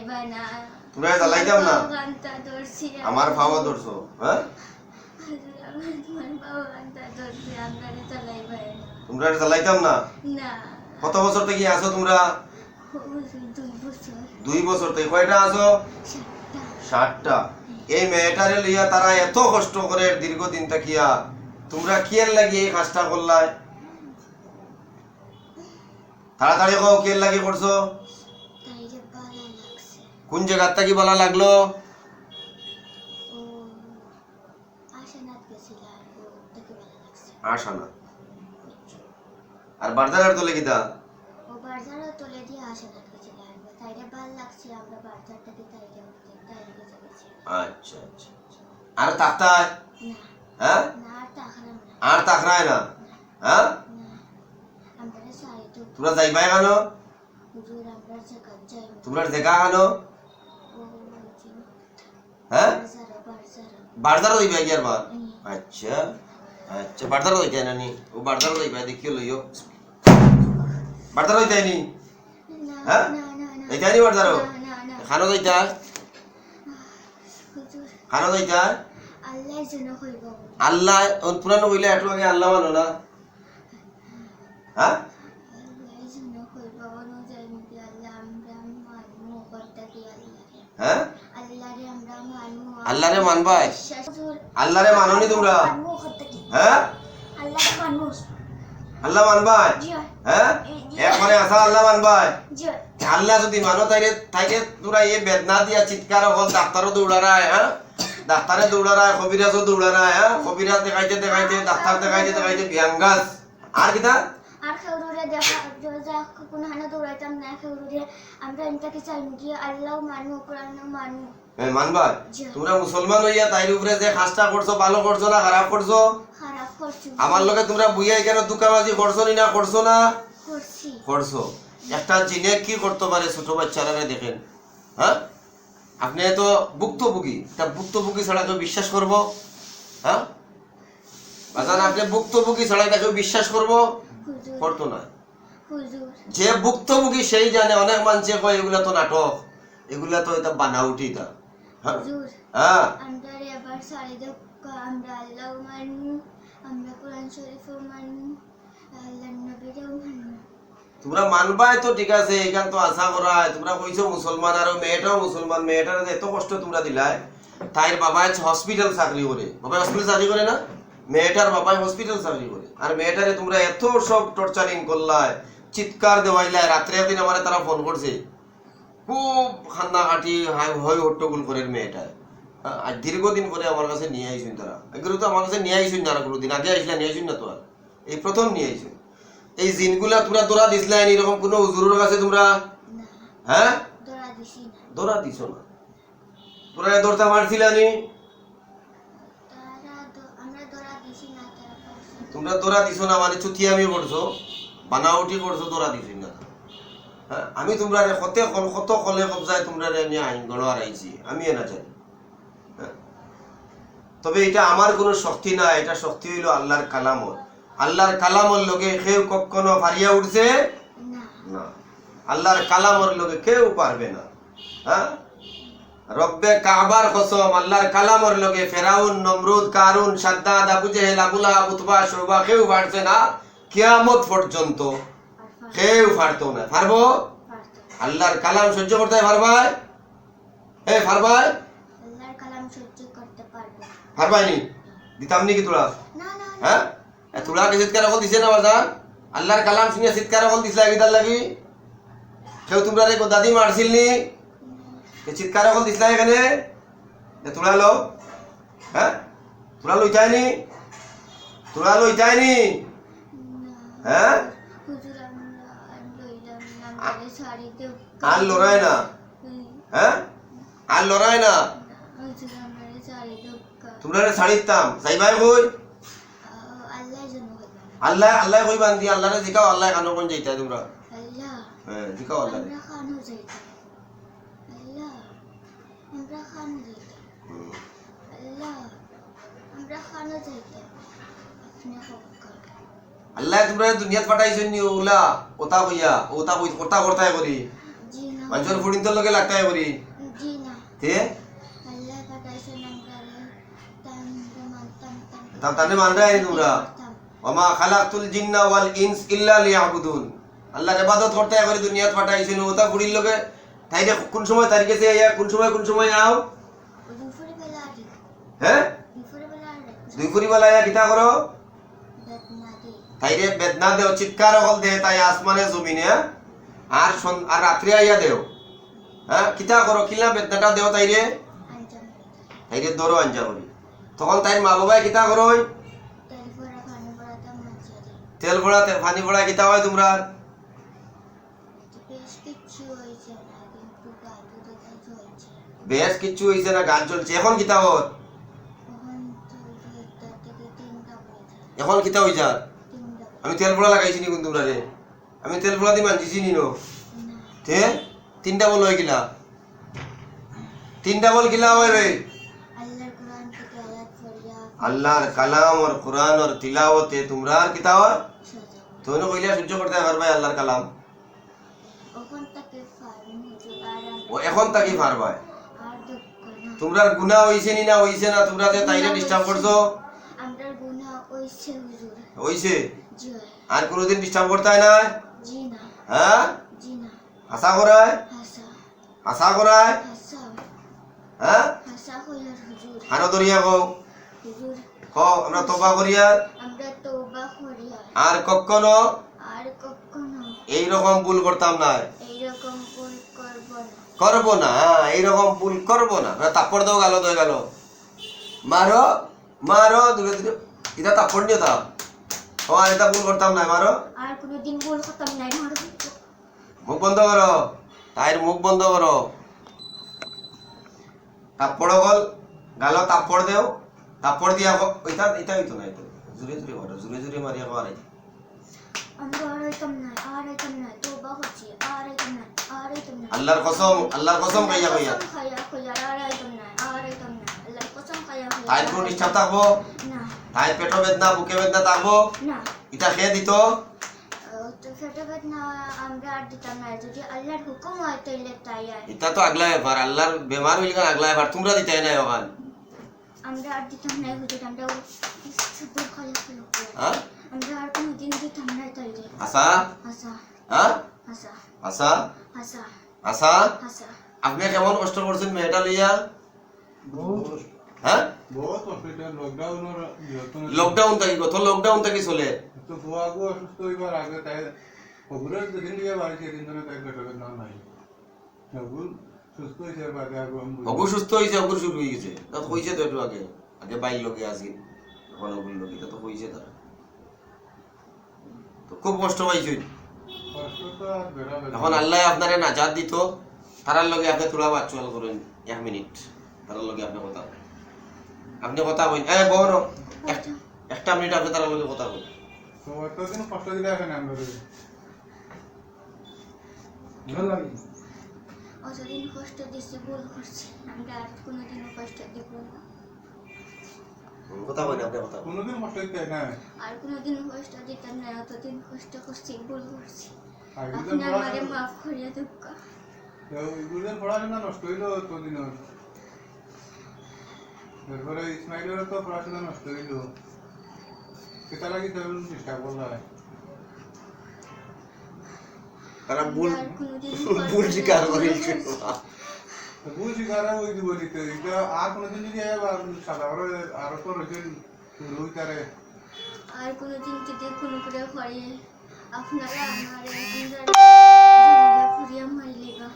চালাইবা না? জ্বালাইতাম না আমার ফাওয়া ধরছো হ্যাঁ? তোমার চালাইবা না? জ্বালাইতাম কত বছর থেকে আসো তোমরা? দুই বছর। থেকে। কয়টা সাতটা। ষাটটা এই মেয়েটারে লইয়া তারা এত কষ্ট করে দীর্ঘদিন থাকিয়া তোমরা কিয়ের লাগি এই কাজটা করলাই? তাড়াতাড়ি কও কিয়ের লাগি করছ? কোন জায়গার থাকি বলা লাগল? আর বারদারের তোলে কিতা ও বাজারও তুলে দিয়ে আশানাথ গেছিলাম তাইরে ভালো লাগছে আমরা বাজার তাইরে তাইরে গেছি। আচ্ছা আচ্ছা আচ্ছা। আর হ্যাঁ? না আর না আর তাকরায় না? হ্যাঁ? আমরা তো। তোমরা কেন? দেখা কেন? হ্যাঁ? বাজার বাজার বারদারও কি আর বার? আচ্ছা আচ্ছা না নি ও দেখিও লইও। হ্যাঁ? খানো খানো আল্লাহ যেন পুরানো কইলে একটু আগে আল্লাহ মানো না? হ্যাঁ? আল্লাহ আল্লাহরে মানবাই আল্লাহরে মাননি তোমরা? হ্যাঁ? আল্লাহ মানবাই? হ্যাঁ? একবারে আসা আল্লাহ মানবাই? আল্লাহ যদি মানো তাইলে তাইলে তোরা এই বেদনা দিয়া চিৎকার হল, ডাক্তারও দৌড়ারায় হ্যাঁ? ডাক্তারে দৌড়ারায়, কবিরাজও দৌড়ারায় হ্যাঁ? কবিরাজ দেখাইতে দেখাইতে, ডাক্তার দেখাইতে দেখাইতে বিয়াঙ্গাস আর কিতা আর খেউরুরে দেখা হানা দৌড়াইতাম না খেউরুরে আমরা এনটাকে চাইমু কি, আল্লাহ মানমু কোরআন মানমু এ, মানবা তোমরা মুসলমান হইয়া তাইর উপরে যে কাজটা করছ ভালো করছ না খারাপ করছ? আমার লগে তোমরা বুঝাই কেন দুকাবাজি করছ না করছ না? করছ। একটা জিনে কি করতে পারে ছোট বাচ্চারা দেখেন হ্যাঁ আপনি তো ভুক্তভোগী তা ভুক্তভোগী ছাড়া কেউ বিশ্বাস করব? হ্যাঁ বাজান আপনি ভুক্তভোগী ছাড়া এটা কেউ বিশ্বাস করব? করতো না। যে ভুক্তভোগী সেই জানে অনেক মানুষে কয় এগুলা তো নাটক এগুলা তো এটা বানাউটি হ্যাঁ হুজুর হ্যাঁ। আমরা এবার আমরা আল্লাহ মানমু আমরা কোরআন আল্লাহ নবীরও মানমু তোমরা মানবাই তো ঠিক আছে এখান তো আশা করা তোমরা কইছো মুসলমান আর মেয়েটাও মুসলমান মেয়েটার এত কষ্ট তোমরা দিলাই। তাইর বাবাই হসপিটাল চাকরি করে। বাবাই হসপিটাল চাকরি করে না? মেয়েটার বাবাই হসপিটাল চাকরি করে। আর মেয়েটারে তোমরা এত সব টর্চারিং করলাই চিৎকার দেওয়াইলাই রাত্রে একদিন আমার তারা ফোন করছে। খুব খান্না কাটি হয় হট্টগোল করে মেয়েটা। হ্যাঁ, আর দীর্ঘদিন পরে আমার কাছে নিয়ে আইসুন তারা। এগুলো তো আমার কাছে নিয়ে আইসুন না কোনোদিন। আগে আইসলা নিয়ে আইসুন না তো আর। এই প্রথম নিয়ে আইসুন। এই জিনগুলা তোমরা দৌড়া দিছিলা এরকম কোনো হুজুরের কাছে তোমরা? না হ্যাঁ? দৌড়া দিছি না। তোরা দৌড়টা মারছিলা নি? তারা তারা তোমরা দৌড়া দিছো না মানে চুতিয়ামি করছ? বানাউটি করছ দৌড়া দিছো আমি তোমরা কত কল কত কলে কবজায় তোমরা রে নিয়ে আইন গড়ার আইছি আমি এনা জানি। হ্যাঁ। তবে এটা আমার কোনো শক্তি না এটা শক্তি হইল আল্লাহর কালামর আল্লাহর কালামর লোকে কেউ কখনো ফারিয়া উঠছে? না। না। আল্লাহর কালামর লোকে কেউ পারবে না। হ্যাঁ? রব্বে কাবার কসম আল্লাহর কালামর লোকে ফেরাউন নমরুদ কারুন সাদ্দাদ আবু জেহেল আবুলা উতবা শোভা কেউ পারছে না। কিয়ামত পর্যন্ত। কেউ পারতো না। পারব আল্লাহর কালাম সহ্য করতে পারবাই এ পারবাই আল্লাহর কালাম সহ্য করতে পারব পারবাই নি দিতাম নি কি তোরা না না না। হ্যাঁ? এ তোরা কি চিৎকার অকল দিছে না বাজান? আল্লাহর কালাম শুনিয়া চিৎকার অকল দিছে গিতার লাগি? কেউ তোমরা রে দাদি মারছিল নি? এ চিৎকার অকল দিছিলা এখানে? এ তোরা লো হ্যাঁ? তোরা লইতাই নি? তোরা লইতাই নি। হ্যাঁ হুজুর আমরা আর লইলাম না আমাদের শাড়ি দেব আর লড়াই না? হ্যাঁ? আর লড়াই না? শাড়ি তোমরা রে ছাড়িতাম যাইবাই কই আল্লাহ আল্লাহ কই বান্ধি আল্লাহ রে জিকাও আল্লাহ কানো কোন যাইতা তোমরা। আল্লাহ। হ্যাঁ জিকাও আল্লাহ আমরা খানো যাইতাম। আপনি আল্লাহ তোমরা দুনিয়াত পাঠাইছেন নি ওলা ওতা কইয়া ওতা কই ওতা করতাই করি জি না। মানুষের ফুড়িন তোর লগে লাগতাই করি জি না। তে? আল্লাহ তা তানে মানরাই তোমরা। ওমা খালাকতুল জিন্না ওয়াল ইনস ইল্লা লিয়াবুদুন। আল্লাহর ইবাদত করতে করে দুনিয়াত পাঠাইছেন ওটা ফুড়ির লগে। তাইরে কোন সময় তারিখে সে আইয়া কোন সময় কোন সময় আও? দুপুরে হ্যাঁ দুপুরে বেলা দুই ফুরি বেলা আইয়া কিতা করো তাইরে বেদনা দেও চিৎকার হল দে তাই আসমানে জমিনে হ্যাঁ? আর আর রাত্রে আইয়া দেও। হ্যাঁ? কিতা করো কিলা বেদনাটা দেও তাইরে? তাইরে দরো আঞ্জা করি তখন তাইর মা বাবাই কিতা করো তেল ভরা পানি ভরা কিতা হয় তোমরা? বেশ কিছু হয়েছে না কিচ্ছু গান চলছে। এখন কিতা পড়েছে এখন কিতা যার তিনটা আমি তেল ভরা লাগাইছি নি কোন তোমরা রে আমি তেল ভরা দি মানছিছি নি নো। তে তিনটা বল হয়ে গিলা তিনটা বল গিলা হয় রে। আল্লাহর কালাম আর কোরআন আর তিলাওতে তোমরা আর কিতা হয়? তুমি কইলা সহ্য করতে পারবে আল্লাহর কালাম। ও এখন তাকি দুঃখ তোমরা গুনাহ হইছে নি না হইছে না তোমরা যে তাইরে ডিস্টার্ব করছ? আমরা গুনাহ হইছে হুজুর। হইছে। আর কোনোদিন ডিস্টার্ব করতে হয় না? হ্যাঁ? আশা করায়? হাসা। করায়? হাসা। হ্যাঁ? হাসা হানো দরিয়া কও। কও আমরা তোবা করিয়া? আর কখনো? এই রকম ভুল করতাম না। করব না। হ্যাঁ, এইরকম ভুল করব না। তাপ্পড় দাও গালো দই গেল। মারো মারো দূরে দূরে। এটা তাপ্পড় নিয়ে দাও ও আর এটা ভুল করতাম না মারো। আর কোনোদিন ভুল করতাম না আমার মুখ বন্ধ করো। তাইর মুখ বন্ধ করো। তাপ্পড় গল গালো তাপ্পড় দেও। তাপ্পড় দিয়া ওইটা এটা হইতো না এটা। জুড়ে জুড়ে মারো জুড়ে জুড়ে মারিয়া মারাই আল্লাহর কসম আল্লাহর কসম খাইয়া খাইয়া আল্লাহর কসম তাইর কোনো ডিস্টার্ব থাকব? না তাইর পেটো বেদনা বুকে বেদনা না। এটা খেয়ে দিত আহ, তো ফেটে না আমরা আর দিতাম না। যদি আল্লাহর হুকুম হয় তাইলে তাই আর এটা তো আগলা এবার আল্লাহর বেমার হইল কেন আগলা এবার? তোমরা দিতে না ওখান আমরা আর দিতাম না হুজুর আমরা শুধু খালি হ্যাঁ আমরা আর কোনোদিন দিতাম না তাইলে। আশা? হাসা হ্যাঁ হাসা আশা? হাসা আশা? হাসা আপনি কেমন কষ্ট করছেন মেয়েটা লইয়া? হ্যাঁ? লকডাউন থাকি কত লকডাউন থাকি চলে। তো ফুয়াগো অসুস্থ হইবার আগে তাই খবরের যেদিন দিয়ে বাড়িতে সেদিন ধরে তাই নাম নাই সুস্থ হয়েছে আগে অগু সুস্থ হয়েছে অগুর শুরু হয়ে গেছে। তা তো হয়েছে তো একটু আগে। আগে বাইর লগে আসি এখন অগুর লগে। তা তো হয়েছে তারা তো খুব কষ্ট পাইছে। এখন আল্লাহ আপনারে নাজাত দিত তারার লগে আপনি তোরা বাচ্চাল করেন এক মিনিট। তারার লগে আপনি কথা। আপনি কথা বলেন। এ বড়। একটা মিনিট আপনি তারার লগে কথা বলেন। অতদিন কষ্ট ভুল করছি। আর কোনোদিনও কষ্ট দিব না। কথা বলেন আপনি কথা কোনোদিন কষ্ট দিতে না। আর কোনোদিন কষ্ট দিতাম না অতদিন কষ্ট করছি ভুল করছি। আপনি আমারে মাফ করিয়া দুঃখ এগুলোর পড়াশোনা নষ্ট হইল তোদিনের এরপরে ইসমাইলেরও তো পড়াশোনা নষ্ট হইল। সেটা লাগি তেমন চেষ্টা করলা তারা ভুল ভুল স্বীকার করেছে ভুল শিকার ওই দিব দিতে এটা আর কোনোদিন যদি করে আরও তো রয়েছে রুই তারে আর কোনোদিন যদি কোনো করে করে আপনারা আমারে আমরা ফুরিয়া মারিলে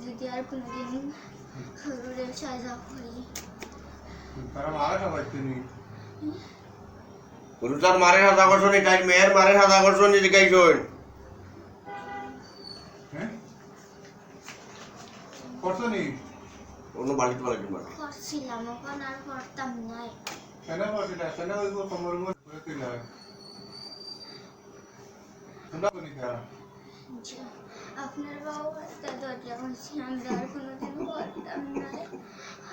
যদি আর কোনোদিন উল্টার মারের হাত আকর্ষণ এটাই মেয়ের মারের হাত আকর্ষণ এদিকাইছন হ্যাঁ। করছ নি? অন্য বাড়িতে বাড়িতে মারে করছিলাম এখন আর করতাম নাই। সেনে করছিল? সেনে ওই কমর মর করে দিল? তোমরা কোনি যে। আপনার বাবু একটা দরজা বলছি আমরা আর কোনোদিন করতাম নাই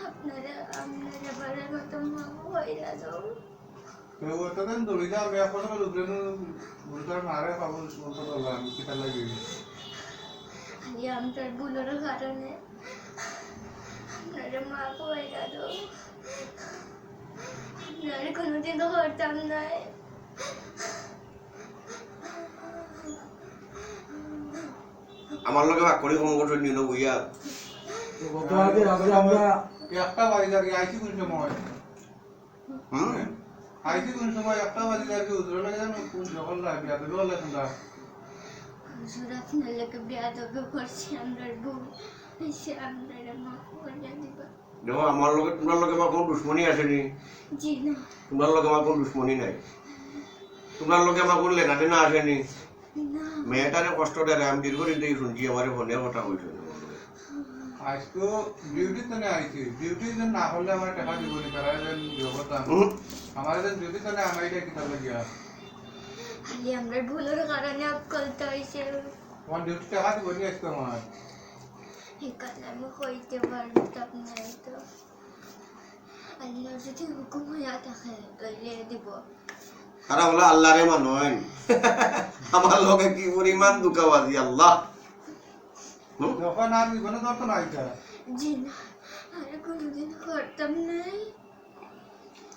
আপনারা আপনার এবারের মতো মামু হইরা যাও তো ওতদিন দৌড়ি যাও বিয়া করে লুকলেন বুড়ার মারে পাবো বলতে পারলাম কিটা লাগি। খালি আমার ভুলের কারণে আপনারা মা কইরা দাও আপনার কোনোদিন করতাম নাই আমার লগে ভাগ করে কম করছ নিল বইয়া। গতকালকে আমরা একটা বাড়ি আর কি কোন সময়? হুম? আইছি কোন সময় একটা বাড়ি আর কি লাগে জানো? কোন জগল লাগে বিয়া তো বলে তোমরা। হুজুর আপনার লোকে বেয়াদবি করছি আমরা ভুল এসে আপনারা মা কইরা দিবা। দেখো আমার লগে তোমার লগে আমার কোনো দুশ্মনী আসেনি। না। তোমার লগে আমার কোনো দুশ্মনী নাই। তোমার লগে আমার কোনো লেনা টেনা আসেনি। না মেয়েটারে কষ্ট দেয় আমি দীর্ঘদিন থেকে শুনছি আমার ফোনের কথা কইছো আজকে ডিউটি তো না আইছি। ডিউটি যেন না হলে আমার টাকা দিব নি তারা যেন জগতাম আমার যেন ডিউটি তো না আমার এটা কিতাব লাগিয়া খালি আমরা ভুলের কারণে অকলতে হয়েছে আমার ডিউটি টাকা দিব নি আজকে আমার? এখানে আমি কইতে পারতাম না তো। আল্লাহ যদি হুকুম হইয়া থাকে দিব। তারা বলে আল্লাহরে মানন। আমার লগে কি পরিমাণ দুঃখাবাজি আল্লাহ। হুম? যখন আর জীবনে দর্শন আইতা জি না আর কোনোদিন করতাম নাই।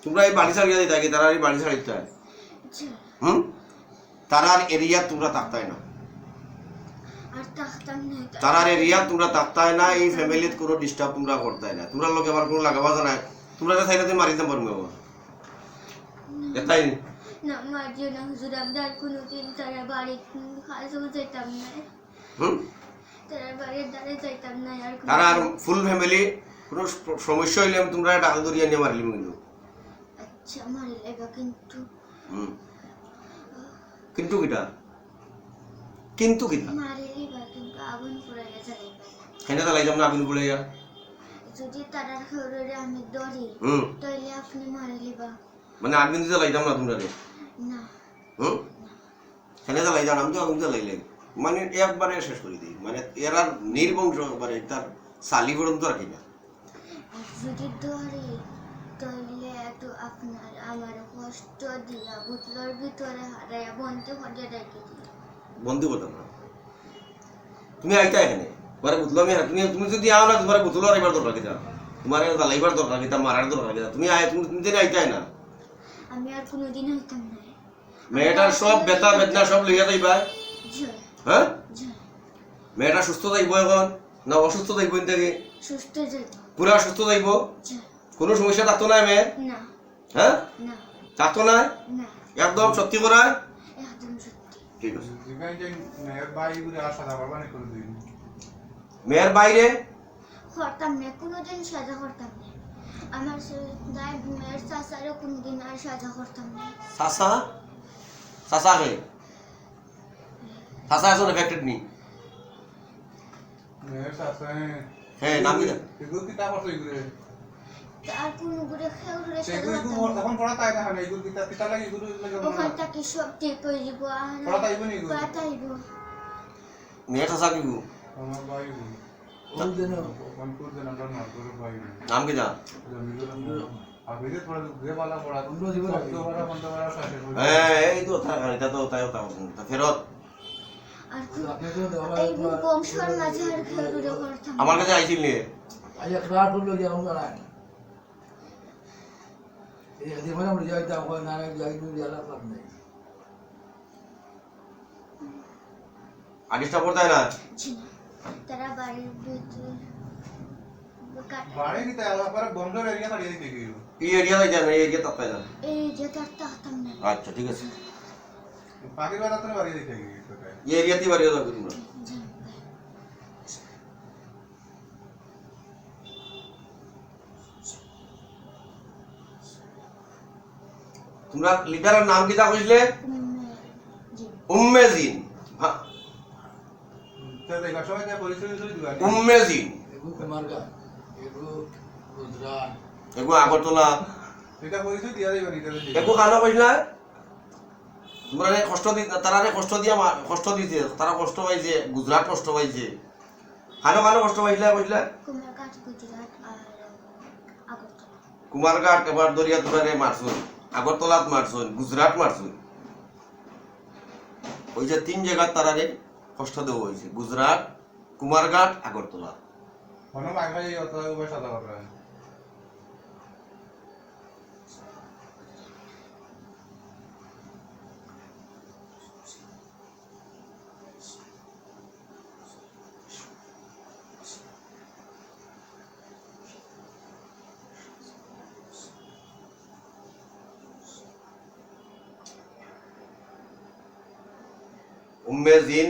তোমরা এই বাড়ি ছাড়িয়ে দিতে তারা এই বাড়ি ছাড়িতে জি। হুম? তারার এরিয়া তোমরা থাকতাই না। আর তাকতাম নাই তারার এরিয়া তোমরা থাকতাই না এই ফ্যামিলিত কোনো ডিস্টার্ব তোমরা করতাই না। তোমরা লোকে আমার কোনো লাগাবা জানাই তোমরা যে সাইডে মারি দিতে পারবে এটাই। না মারিও না হুজুর আমরা আর কোনোদিন তারা বাড়ি কাজও যেতাম না। তারা বাড়ির দ্বারে যাইতাম না আর কোনো- তারা আর ফুল ফ্যামিলি কোনো সমস্যা হইলে আমি তোমরা টাকা ধরিয়ে নিয়ে মারিলিম কিন্তু আচ্ছা মারিলে কিন্তু। কিন্তু কিটা? কিন্তু কিটা? মারিলে বা কিন্তু আগুন পুরাইয়া যাইবে হেনে তালাই যাম না আগুন পড়ে যা যদি তারার খবরে আমি দরি তাইলে আপনি মারিলে বা মানে আগুন দিতে লাইতাম না তোমরা হুম? তালাই যান আমি তো আগুন দিতে লাইলে মানে একবারে শেষ করে দিই। মানে এরা নির্বংশ একবারে তার সালি পর্যন্ত রাখি না। যদি দরি তাইলে এত আপনার আমার কষ্ট দিয়া বুতলোর ভিতরে হারাইয়া বন্ধু হয়ে রেখে দিই বন্ধু না তুমি আইতা এখানে? তোমার বুতলো আমি তুমি তুমি যদি আও না তোমার বুতলো এবার দরকার কিতা? তোমার দালাইবার দরকার কিতা মারার দরকার কিতা? তুমি আয় তুমি তুমি আইতাই না। আমি আর কোনোদিন হইতাম না। মেয়েটার সব বেতা বেদনা সব লইয়া যাইবা হ্যাঁ? মেয়েটা সুস্থ যাইব এখন? না অসুস্থ যাইব থেকে? সুস্থ পুরা সুস্থ যাইব কোনো সমস্যা থাকতো না মেয়ের? না। হ্যাঁ? না। থাকতো না? না। একদম সত্যি করা একদম সত্যি। ঠিক আছে। মেয়ের মানে বাইরে? করতাম না কোনোদিন সাজা করতাম না। আমার সে- দায় মেয়ের চাচারও কোনোদিন আর সাজা করতাম না চাচা চাচা কে চাচা এখন এফেক্টেড নি হ্যাঁ নাম কি? এগুলো কিতাব আছে এগুলো আর কোনো করে খেউরে সাজা সেগুলো করতাম এগুলো তখন পড়া তাই না হয় এগুলো কিতাব কিতাব লাগে এগুলো লাগে ওখান। থেকে সব ঠিক হয়ে যাব আর পড়া তাইব নি এগুলো পাতাইব মেয়ের চাচা কি গো? আমার ভাই হ্যাঁ তাই তাও তা ফেরত। আমার কাছে আইছিল নিয়ে। নেই। আডিসটা পড়তে না? জি না। তারা বাড়ির ভিতরে কাটা- বাড়ি কি তাই আলাদা করে বন্ধর এরিয়া দাঁড়িয়ে দিতে গিয়ে এই এরিয়া যাই না এই এরিয়া তাই না এই যে তার তাহতাম না আচ্ছা ঠিক আছে পাখির বেলা তো বাড়ি দিতে গিয়ে এই এরিয়াতে বাড়ি যাবে তোমরা জি। তোমরা লিডারের নাম কি তা কইছিলে উম, জি উম্মেজিন হ্যাঁ, তো দেখা সময় তাই পরিচয় দিতে দিবা উম্মেজিন এগু কুমারগা এগু আগরতলা। একো খানা তোমরা কষ্ট দি তারা কষ্ট দিয়া কষ্ট দিছে তারা কষ্ট পাইছে গুজরাট কষ্ট পাইছে। খানো খানো কষ্ট পাইছিলা কুমারঘাট গুজরাট আর আগরতলা কুমারঘাট এবার দরিয়া তোরারে মারছুন আগরতলাত মারছুন গুজরাট মারছুন ওই যে তিন জায়গার তারারে কষ্ট দেওয়া হয়েছে। গুজরাট কুমারঘাট আগরতলা। উম্মে জিন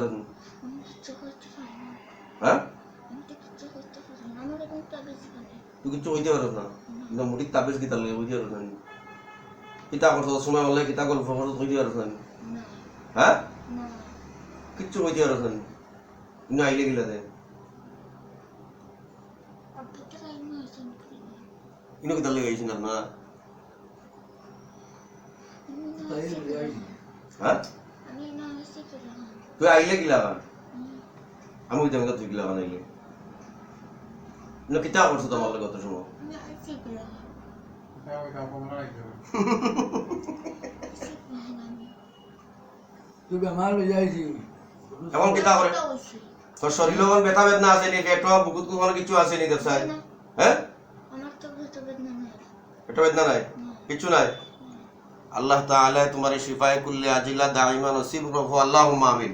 তুমি আমি কিচ্ছু করতে পারি না হ্যাঁ আমি তো করতে পারি না আমার এখন তাবিজ বানাই তুই কিছু হইতে পারো না? কিন্তু মুটির তাবিজ কিতা লাগে হইতে পারো না কিতা করছ সময় হলে কিতা গল্প করছ হইতে পারো না। হ্যাঁ কিচ্ছু হইতে পারো না আইলে গিলা দে আব্বু তো রাইমা না ইনো কিতা লাগে গেছেন না না যাই হ্যাঁ? না না তুই আইলে গিলা আমি কইতাম তুই গিলা গান আইলে। কিতা করছ তোমার লাগে কত না না তুই বেমার হয়ে যাইছি এমন কিতা করে। তোর শরীরে কোন ব্যথা বেদনা আছে নি পেট বুকুত কোনো কিছু আছে নি না হ্যাঁ? আমার তো ভেতর বেদনা নাই। পেট বেদনা নাই? কিছু নাই? আল্লাহ তাআলা তোমার শিফায়ে কুল্লি আজিলা দাইমা নসিব রহু আল্লাহুম্মা আমিন।